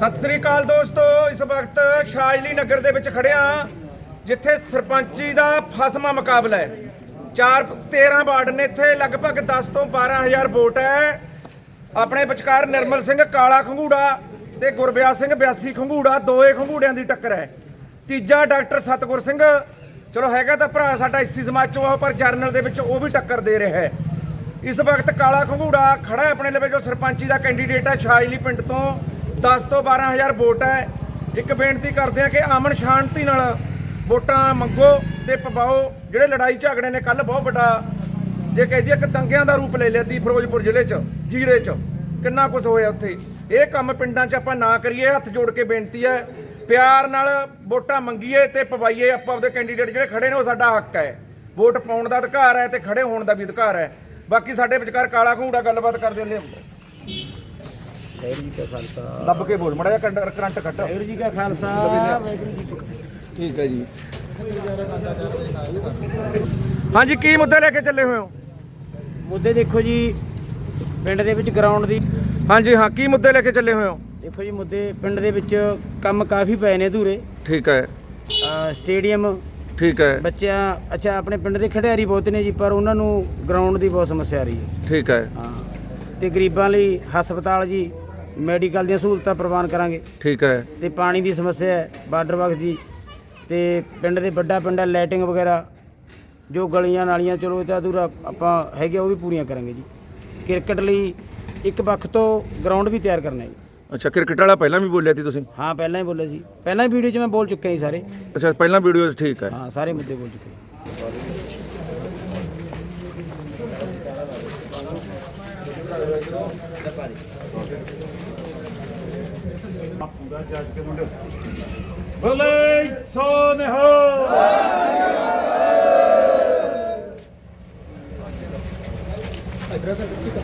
ਸਤਿ ਸ੍ਰੀ ਅਕਾਲ ਦੋਸਤੋ ਇਸ ਵਕਤ ਸ਼ਾਜਲੀ ਨਗਰ ਦੇ ਵਿੱਚ ਖੜਿਆ ਜਿੱਥੇ ਸਰਪੰਚੀ ਦਾ ਫਸਮਾ ਮੁਕਾਬਲਾ ਹੈ। 4 13 ਵਾਰਡ ਨੇ ਇੱਥੇ ਲਗਭਗ 10 ਤੋਂ 12000 ਵੋਟ ਹੈ। ਆਪਣੇ ਵਿਚਕਾਰ ਨਿਰਮਲ ਸਿੰਘ ਕਾਲਾ ਖੰਗੂੜਾ ਤੇ ਗੁਰਬਿਆਸ ਸਿੰਘ ਬਿਆਸੀ ਖੰਗੂੜਾ ਦੋਏ ਖੰਗੂੜਿਆਂ ਦੀ ਟੱਕਰ ਹੈ। ਤੀਜਾ ਡਾਕਟਰ ਸਤਗੁਰ ਸਿੰਘ ਚਲੋ ਹੈਗਾ ਤਾਂ ਭਰਾ ਸਾਡਾ ਇਸੀ ਸਮਾਜ ਚੋਂ ਆ, ਪਰ ਜਰਨਲ ਦੇ ਵਿੱਚ ਉਹ ਵੀ ਟੱਕਰ ਦੇ ਰਿਹਾ ਹੈ। ਇਸ ਵਕਤ ਕਾਲਾ ਖੰਗੂੜਾ ਖੜਾ ਆਪਣੇ ਲਵੇ ਜੋ ਸਰਪੰਚੀ ਦਾ ਕੈਂਡੀਡੇਟ ਹੈ ਸ਼ਾਜਲੀ ਪਿੰਡ ਤੋਂ। 10 ਤੋਂ 12000 ਵੋਟ ਹੈ। ਇੱਕ ਬੇਨਤੀ ਕਰਦੇ ਆ ਕਿ ਅਮਨ ਸ਼ਾਂਤੀ ਨਾਲ ਵੋਟਾਂ ਮੰਗੋ ਤੇ ਪਵਾਓ। ਜਿਹੜੇ ਲੜਾਈ ਝਗੜੇ ਨੇ ਕੱਲ ਬਹੁਤ ਵੱਡਾ ਜੇ ਕਹਿ ਦਈਏ ਕਿ ਦੰਗਿਆਂ ਦਾ ਰੂਪ ਲੈ ਲਿਆ ਤੀ ਫਿਰੋਜ਼ਪੁਰ ਜ਼ਿਲ੍ਹੇ 'ਚ, ਜੀਰੇ 'ਚ। ਕਿੰਨਾ ਕੁਝ ਹੋਇਆ ਉੱਥੇ। ਇਹ ਕੰਮ ਪਿੰਡਾਂ 'ਚ ਆਪਾਂ ਨਾ ਕਰੀਏ, ਹੱਥ ਜੋੜ ਕੇ ਬੇਨਤੀ ਹੈ। ਪਿਆਰ ਨਾਲ ਵੋਟਾਂ ਮੰਗੀਏ ਤੇ ਪਵਾਈਏ। ਆਪਾਂ ਆਪਦੇ ਕੈਂਡੀਡੇਟ ਜਿਹੜੇ ਖੜੇ ਨੇ, ਉਹ ਸਾਡਾ ਹੱਕ ਹੈ। ਵੋਟ ਪਾਉਣ ਦਾ ਅਧਿਕਾਰ ਹੈ ਤੇ ਖੜੇ ਹੋਣ ਦਾ ਵੀ ਅਧਿਕਾਰ ਹੈ। ਬਾਕੀ ਸਾਡੇ ਵਿਚਕਾਰ ਕਾਲਾ ਘੂੜਾ ਗੱਲਬਾਤ ਕਰਦੇ ਹੁੰਦੇ ਵਾਹਿਗੁਰੂ ਜੀ ਕਾ ਖਾਲਸਾ। ਦੱਬ ਕੇ ਬੋਲ ਮੜਾ ਜਿਹਾ ਕਰੰਟ ਕੱਟ। ਵਾਹਿਗੁਰੂ ਜੀ ਕਾ ਖਾਲਸਾ ਵਾਹਿਗੁਰੂ ਜੀ ਕੀ ਠੀਕ ਹੈ ਜੀ। ਹਾਂਜੀ ਕੀ ਮੁੱਦੇ ਲੈ ਕੇ ਚੱਲੇ ਹੋਏ ਹੋ? ਮੁੱਦੇ ਦੇਖੋ ਜੀ ਪਿੰਡ ਦੇ ਵਿੱਚ ਗਰਾਊਂਡ ਦੀ। ਹਾਂਜੀ ਹਾਂ ਕੀ ਮੁੱਦੇ ਲੈ ਕੇ ਚੱਲੇ ਹੋਏ ਹੋ? ਦੇਖੋ ਜੀ ਮੁੱਦੇ ਪਿੰਡ ਦੇ ਵਿੱਚ ਕੰਮ ਕਾਫੀ ਪਏ ਨੇ ਅਧੂਰੇ। ਠੀਕ ਹੈ। ਸਟੇਡੀਅਮ। ਠੀਕ ਹੈ। ਬੱਚਿਆਂ ਅੱਛਾ ਆਪਣੇ ਪਿੰਡ ਦੇ ਖਿਡਾਰੀ ਬਹੁਤ ਨੇ ਜੀ ਪਰ ਉਹਨਾਂ ਨੂੰ ਗਰਾਊਂਡ ਦੀ ਬਹੁਤ ਸਮੱਸਿਆ ਆ ਰਹੀ ਹੈ। ਠੀਕ ਹੈ। ਹਾਂ। ਤੇ ਗਰੀਬਾਂ ਲਈ ਹਸਪਤਾਲ ਜੀ ਮੈਡੀਕਲ ਦੀਆਂ ਸਹੂਲਤਾਂ ਪ੍ਰਦਾਨ ਕਰਾਂਗੇ। ਠੀਕ ਹੈ। ਤੇ ਪਾਣੀ ਦੀ ਸਮੱਸਿਆ ਹੈ ਬਾਰਡਰ ਬਾਕਸ ਜੀ ਤੇ ਪਿੰਡ ਦੇ ਵੱਡਾ ਪਿੰਡ ਹੈ ਲਾਈਟਿੰਗ ਵਗੈਰਾ ਜੋ ਗਲੀਆਂ ਨਾਲੀਆਂ ਚਲੋ ਤਾਂ ਅਧੂਰਾ ਆਪਾਂ ਹੈਗੇ ਉਹ ਵੀ ਪੂਰੀਆਂ ਕਰਾਂਗੇ ਜੀ। ਕ੍ਰਿਕਟ ਲਈ ਇੱਕ ਪੱਖ ਤੋਂ ਗਰਾਊਂਡ ਵੀ ਤਿਆਰ ਕਰਨਾ ਹੈ ਜੀ। ਅੱਛਾ ਕ੍ਰਿਕਟ ਵਾਲਾ ਪਹਿਲਾਂ ਵੀ ਬੋਲਿਆ ਸੀ ਤੁਸੀਂ? ਹਾਂ ਪਹਿਲਾਂ ਹੀ ਬੋਲਿਆ ਸੀ। ਪਹਿਲਾਂ ਹੀ ਵੀਡੀਓ 'ਚ ਮੈਂ ਬੋਲ ਚੁੱਕਿਆ ਜੀ ਸਾਰੇ। ਅੱਛਾ ਪਹਿਲਾਂ ਵੀਡੀਓ 'ਚ ਠੀਕ ਹੈ। ਹਾਂ ਸਾਰੇ ਮੁੱਦੇ ਬੋਲ ਚੁੱਕੇ। ਬੋਲੇ ਸੋ ਨਿਹੋ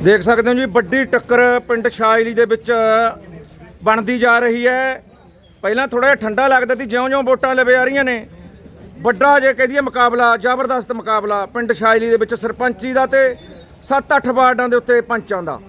ਦੇਖ ਸਕਦੇ ਹੋ ਜੀ, ਵੱਡੀ ਟੱਕਰ ਪਿੰਡ ਸ਼ਾਇਲੀ ਦੇ ਵਿੱਚ ਬਣਦੀ ਜਾ ਰਹੀ ਹੈ। ਪਹਿਲਾਂ ਥੋੜਾ ਜਿਹਾ ਠੰਡਾ ਲੱਗਦਾ ਸੀ, ਜਿਉਂ-ਜਿਉਂ ਵੋਟਾਂ ਲਵੇ ਆ ਰਹੀਆਂ ਨੇ। ਵੱਡਾ ਜੇ ਕਹਦੀਏ ਮੁਕਾਬਲਾ, ਜ਼ਬਰਦਸਤ ਮੁਕਾਬਲਾ ਪਿੰਡ ਸ਼ਾਇਲੀ ਦੇ ਵਿੱਚ ਸਰਪੰਚੀ ਦਾ ਤੇ 7-8 ਵਾਰਡਾਂ ਦੇ ਉੱਤੇ ਪੰਚਾਂ ਦਾ।